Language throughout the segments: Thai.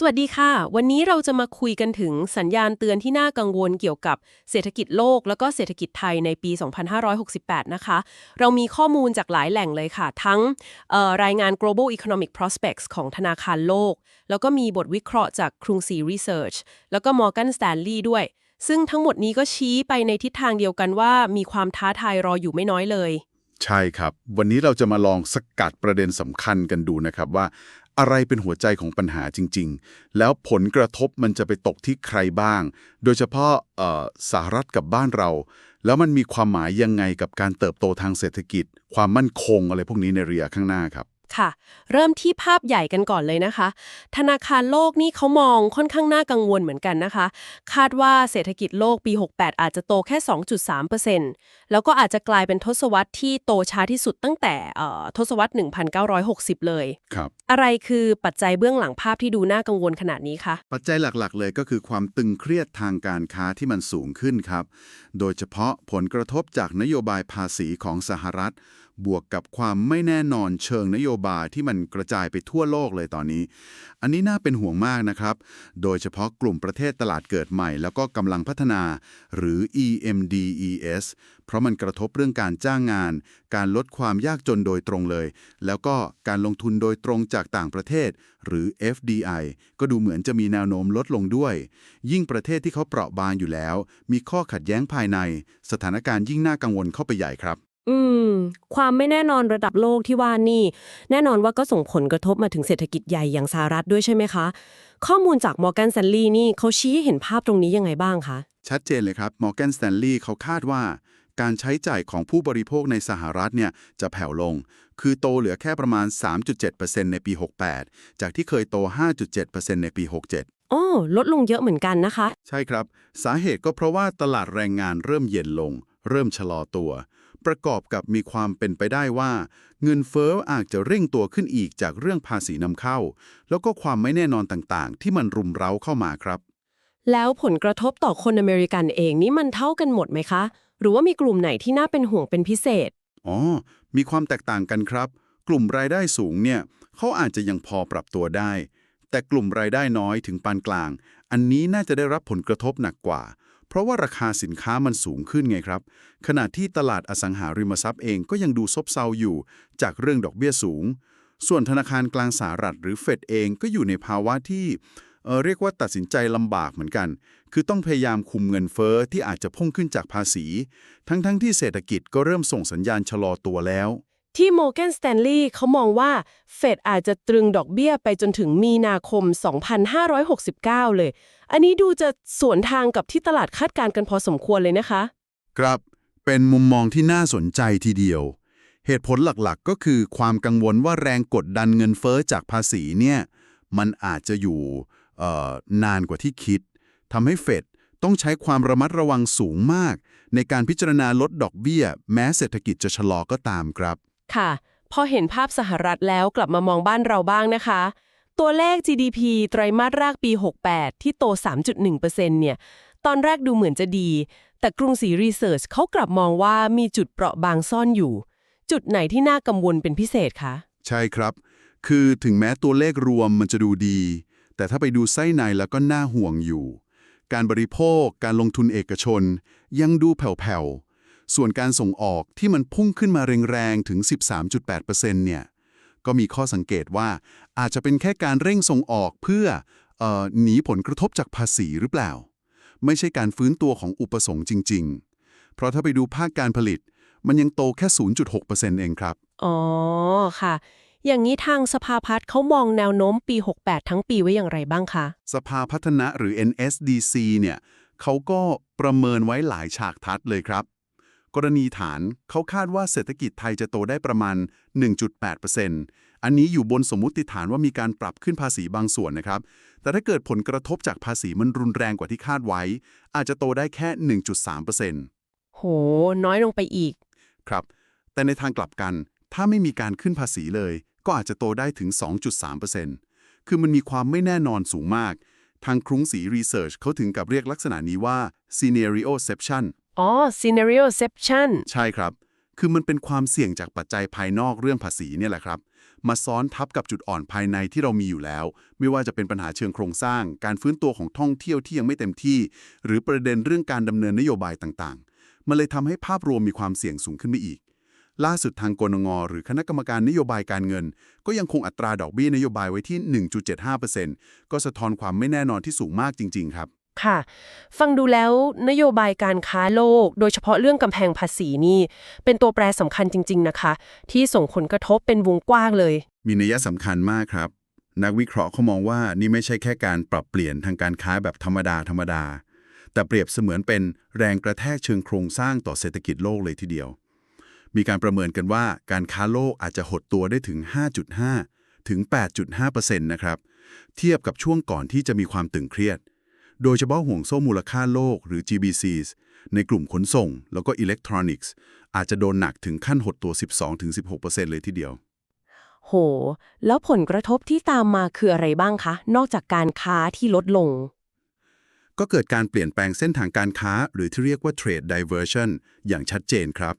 สวัสดีค่ะ วันนี้เราจะมาคุยกันถึงสัญญาณเตือนที่น่ากังวลเกี่ยวกับเศรษฐกิจโลก แล้วก็เศรษฐกิจไทยในปี 2568 นะคะ เรามีข้อมูลจากหลายแหล่งเลยค่ะ ทั้งรายงาน global economic prospects ของธนาคารโลก แล้วก็มีบทวิเคราะห์จากกรุงศรี research แล้วก็ Morgan Stanley ด้วย ซึ่งทั้งหมดนี้ก็ชี้ไปในทิศทางเดียวกันว่ามีความท้าทายรออยู่ไม่น้อยเลย ใช่ครับ วันนี้เราจะมาลองสกัดประเด็นสำคัญกันดูนะครับว่า อะไรเป็นหัวใจของปัญหาจริง ๆ แล้วผลกระทบมันจะไปตกที่ใครบ้าง โดยเฉพาะสหรัฐกับบ้านเรา แล้วมันมีความหมายยังไงกับการเติบโตทางเศรษฐกิจ ความมั่นคงอะไรพวกนี้ในระยะข้างหน้าครับ ค่ะ เริ่มที่ภาพใหญ่กันก่อนเลยนะคะ ธนาคารโลกนี่เขามองค่อนข้างน่ากังวลเหมือนกันนะคะ คาดว่าเศรษฐกิจโลกปี 68 อาจจะโตแค่ 2.3%แล้วก็อาจจะกลายเป็นทศวรรษที่โตช้าที่สุดตั้งแต่เอ่อทศวรรษ 1960 เลยครับอะไรคือปัจจัยเบื้องหลังภาพที่ดูน่ากังวลขนาดนี้คะปัจจัยหลักๆ เลยก็คือความตึงเครียดทางการค้าที่มันสูงขึ้นครับ โดยเฉพาะผลกระทบจากนโยบายภาษีของสหรัฐ บวกกับความไม่แน่นอนเชิงนโยบายที่มันกระจายไปทั่วโลกเลยตอนนี้ อันนี้น่าเป็นห่วงมากนะครับ โดยเฉพาะกลุ่มประเทศตลาดเกิดใหม่ แล้วก็กำลังพัฒนา หรือ EMDES เพราะมันกระทบเรื่องการจ้างงาน การลดความยากจนโดยตรงเลย แล้วก็การลงทุนโดยตรงจากต่างประเทศ หรือ FDI ก็ดูเหมือนจะมีแนวโน้มลดลงด้วย ยิ่งประเทศที่เขาเปราะบางอยู่แล้ว มีข้อขัดแย้งภายใน สถานการณ์ยิ่งน่ากังวลเข้าไปใหญ่ครับ อืม ความไม่แน่นอนระดับโลกที่ว่านี่ แน่นอนว่าก็ส่งผลกระทบมาถึงเศรษฐกิจใหญ่อย่างสหรัฐด้วยใช่ไหมคะ ข้อมูลจาก Morgan Stanley นี่เขาชี้ให้เห็นภาพตรงนี้ยังไงบ้างคะ ชัดเจนเลยครับ Morgan Stanley เขาคาดว่า การใช้จ่ายของผู้บริโภคในสหรัฐเนี่ยจะแผ่วลง คือโตเหลือแค่ประมาณ 3.7%ในปี 68 จากที่เคยโต 5.7%ในปี 67โอ้ลดลงเยอะเหมือนกันนะคะ ใช่ครับ สาเหตุก็เพราะว่าตลาดแรงงานเริ่มเย็นลง เริ่มชะลอตัว ประกอบกับมีความเป็นไปได้ว่า เงินเฟ้ออาจจะเร่งตัวขึ้นอีกจากเรื่องภาษีนำเข้า แล้วก็ความไม่แน่นอนต่างๆ ที่มันรุมเร้าเข้ามาครับ แล้วผลกระทบต่อคนอเมริกันเองนี่มันเท่ากันหมดไหมคะ หรือว่ามีกลุ่มไหนที่น่าเป็นห่วงเป็นพิเศษอ๋อมีความแตกต่างกันครับ กลุ่มรายได้สูงเนี่ยเขาอาจจะยังพอปรับตัวได้ แต่กลุ่มรายได้น้อยถึงปานกลาง อันนี้น่าจะได้รับผลกระทบหนักกว่า เพราะว่าราคาสินค้ามันสูงขึ้นไงครับ ขณะที่ตลาดอสังหาริมทรัพย์เองก็ยังดูซบเซาอยู่ จากเรื่องดอกเบี้ยสูง ส่วนธนาคารกลางสหรัฐหรือเฟดเองก็อยู่ในภาวะที่เเรียกว่าตัดสินใจลำบากเหมือนกัน คือต้องพยายามคุมเงินเฟ้อที่อาจจะพุ่งขึ้นจากภาษี ทั้งๆที่เศรษฐกิจก็เริ่มส่งสัญญาณชะลอตัวแล้ว ที่ Morgan Stanley เขามองว่า เฟดอาจจะตรึงดอกเบี้ยไปจนถึงมีนาคม 2569 เลย อันนี้ดูจะสวนทางกับที่ตลาดคาดการณ์กันพอสมควรเลยนะคะ ครับเป็นมุมมองที่น่าสนใจทีเดียว เหตุผลหลักๆ ก็คือความกังวลว่าแรงกดดันเงินเฟ้อจากภาษีเนี่ยมันอาจจะอยู่เอ่อนานกว่าที่คิดทำให้เฟดต้องใช้ความระมัดระวังสูงมาก ในการพิจารณาลดดอกเบี้ย แม้เศรษฐกิจจะชะลอก็ตามครับ ค่ะ พอเห็นภาพสหรัฐแล้วกลับมามองบ้านเราบ้างนะคะ ตัวเลข GDP ไตรมาสแรกปี 68 ที่โต 3.1%เนี่ย ตอนแรกดูเหมือนจะดี แต่กรุงศรีรีเสิร์ชเขากลับมองว่ามีจุดเปราะบางซ่อนอยู่ จุดไหนที่น่ากังวลเป็นพิเศษคะ ใช่ครับ คือถึงแม้ตัวเลขรวมมันจะดูดี แต่ถ้าไปดูไส้ในแล้วก็น่าห่วงอยู่ การบริโภค การลงทุนเอกชน ยังดูแผ่วๆ ส่วนการส่งออกที่มันพุ่งขึ้นมาแรงๆถึง 13.8%เนี่ยก็มีข้อสังเกตว่าอาจจะเป็นแค่การเร่งส่งออกเพื่อเอ่อหนีผลกระทบจากภาษีหรือเปล่า ไม่ใช่การฟื้นตัวของอุปสงค์จริง ๆ เพราะถ้าไปดูภาคการผลิต มันยังโตแค่ 0.6%เองครับ อ๋อค่ะอย่างนี้ทางสภาพัฒน์เขามองแนวโน้มปี 68 ทั้งปีไว้อย่างไรบ้างคะ สภาพัฒนะหรือ NSDC เนี่ยเขาก็ประเมินไว้หลายฉากทัดเลยครับ กรณีฐานเขาคาดว่าเศรษฐกิจไทยจะโตได้ประมาณ 1.8%อันนี้อยู่บนสมมุติฐานว่ามีการปรับขึ้นภาษีบางส่วนนะครับ แต่ถ้าเกิดผลกระทบจากภาษีมันรุนแรงกว่าที่คาดไว้ อาจจะโตได้แค่ 1.3%โห น้อยลงไปอีก ครับ แต่ในทางกลับกัน ถ้าไม่มีการขึ้นภาษีเลย ก็อาจจะโตได้ถึง 2.3%คือมันมีความไม่แน่นอนสูงมาก ทางครุ้งศรีรีเสิร์ชเขาถึงกับเรียกลักษณะนี้ว่า scenarioception อ๋อ scenarioception ใช่ครับ คือมันเป็นความเสี่ยงจากปัจจัยภายนอกเรื่องภาษีเนี่ยแหละครับ มาซ้อนทับกับจุดอ่อนภายในที่เรามีอยู่แล้ว ไม่ว่าจะเป็นปัญหาเชิงโครงสร้าง การฟื้นตัวของท่องเที่ยวที่ยังไม่เต็มที่ หรือประเด็นเรื่องการดำเนินนโยบายต่างๆ มันเลยทำให้ภาพรวมมีความเสี่ยงสูงขึ้นไปอีก ล่าสุดทางกรงหรือคณะกรรมการนโยบายการเงิน ก็ยังคงอัตราดอกเบี้ยนโยบายไว้ที่ 1.75%ก็สะท้อนความไม่แน่นอนที่สูงมากจริง ๆ ครับ ค่ะ ฟังดูแล้วนโยบายการค้าโลก โดยเฉพาะเรื่องกำแพงภาษีนี่ เป็นตัวแปรสำคัญจริง ๆ นะคะ ที่ส่งผลกระทบเป็นวงกว้างเลย มีนัยสำคัญมากครับ นักวิเคราะห์เขามองว่านี่ไม่ใช่แค่การปรับเปลี่ยนทางการค้าแบบธรรมดาธรรมดา แต่เปรียบเสมือนเป็นแรงกระแทกเชิงโครงสร้างต่อเศรษฐกิจโลกเลยทีเดียว มีการประเมินกันว่าการค้าโลกอาจจะหดตัวได้ถึง 5.5 ถึง 8.5%นะครับ เทียบกับช่วงก่อนที่จะมีความตึงเครียด โดยเฉพาะห่วงโซ่มูลค่าโลกหรือ GBCs ในกลุ่มขนส่ง แล้วก็อิเล็กทรอนิกส์ อาจจะโดนหนักถึงขั้นหดตัว 12-16%เลยทีเดียว โห แล้วผลกระทบที่ตามมาคืออะไรบ้างคะ นอกจากการค้าที่ลดลง ก็เกิดการเปลี่ยนแปลงเส้นทางการค้า หรือที่เรียกว่า trade diversion อย่างชัดเจนครับ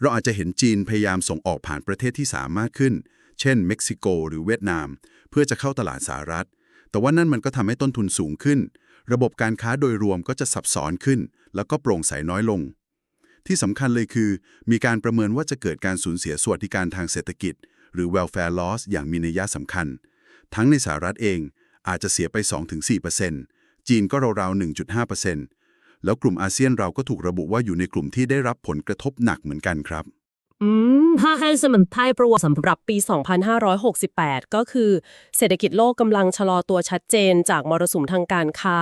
เราอาจจะเห็นจีนพยายามส่งออกผ่านประเทศที่สามารถขึ้น เช่น เม็กซิโก หรือเวียดนาม เพื่อจะเข้าตลาดสหรัฐ แต่ว่านั่นมันก็ทำให้ต้นทุนสูงขึ้น ระบบการค้าโดยรวมก็จะซับซ้อนขึ้น แล้วก็โปร่งใสน้อยลง ที่สำคัญเลยคือ มีการประเมินว่าจะเกิดการสูญเสียสวัสดิการทางเศรษฐกิจ หรือ welfare loss อย่างมีนัยสำคัญ ทั้งในสหรัฐเองอาจจะเสียไป 2-4%จีนก็ราวๆ1.5%แล้วกลุ่มอาเซียนเราก็ถูกระบุว่าอยู่ในกลุ่มที่ได้รับผลกระทบหนักเหมือนกันครับ อืมถ้าให้สมันไทยประวัติสำหรับปี 2568 ก็คือ เศรษฐกิจโลกกำลังชะลอตัวชัดเจนจากมรสุมทางการค้า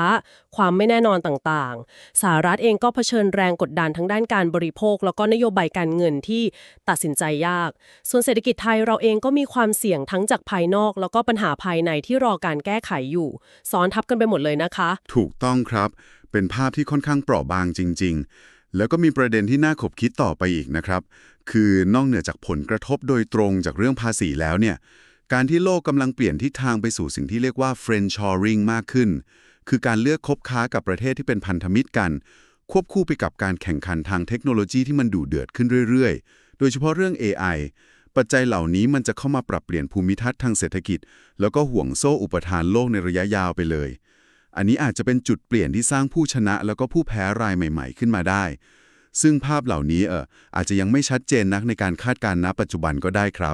ความไม่แน่นอนต่างๆ สหรัฐเองก็เผชิญแรงกดดันทั้งด้านการบริโภค แล้วก็นโยบายการเงินที่ตัดสินใจยาก ส่วนเศรษฐกิจไทยเราเองก็มีความเสี่ยงทั้งจากภายนอก แล้วก็ปัญหาภายในที่รอการแก้ไขอยู่ ซ้อนทับกันไปหมดเลยนะคะ ถูกต้องครับ เป็นภาพที่ค่อนข้างเปราะบางจริง ๆ แล้วก็มีประเด็นที่น่าขบคิดต่อไปอีกนะครับ คือนอกเหนือจากผลกระทบโดยตรงจากเรื่องภาษีแล้วเนี่ย การที่โลกกำลังเปลี่ยนทิศทางไปสู่สิ่งที่เรียกว่า friendshoring มากขึ้น คือการเลือกคบค้ากับประเทศที่เป็นพันธมิตรกัน ควบคู่ไปกับการแข่งขันทางเทคโนโลยีที่มันดูเดือดขึ้นเรื่อยๆ โดยเฉพาะเรื่อง AI ปัจจัยเหล่านี้มันจะเข้ามาปรับเปลี่ยนภูมิทัศน์ทางเศรษฐกิจ แล้วก็ห่วงโซ่อุปทานโลกในระยะยาวไปเลย อันนี้อาจจะเป็นจุดเปลี่ยนที่สร้างผู้ชนะแล้วก็ผู้แพ้รายใหม่ ๆ ขึ้นมาได้ ซึ่งภาพเหล่านี้เอออาจจะยังไม่ชัดเจนนักในการคาดการณ์ณปัจจุบันก็ได้ครับ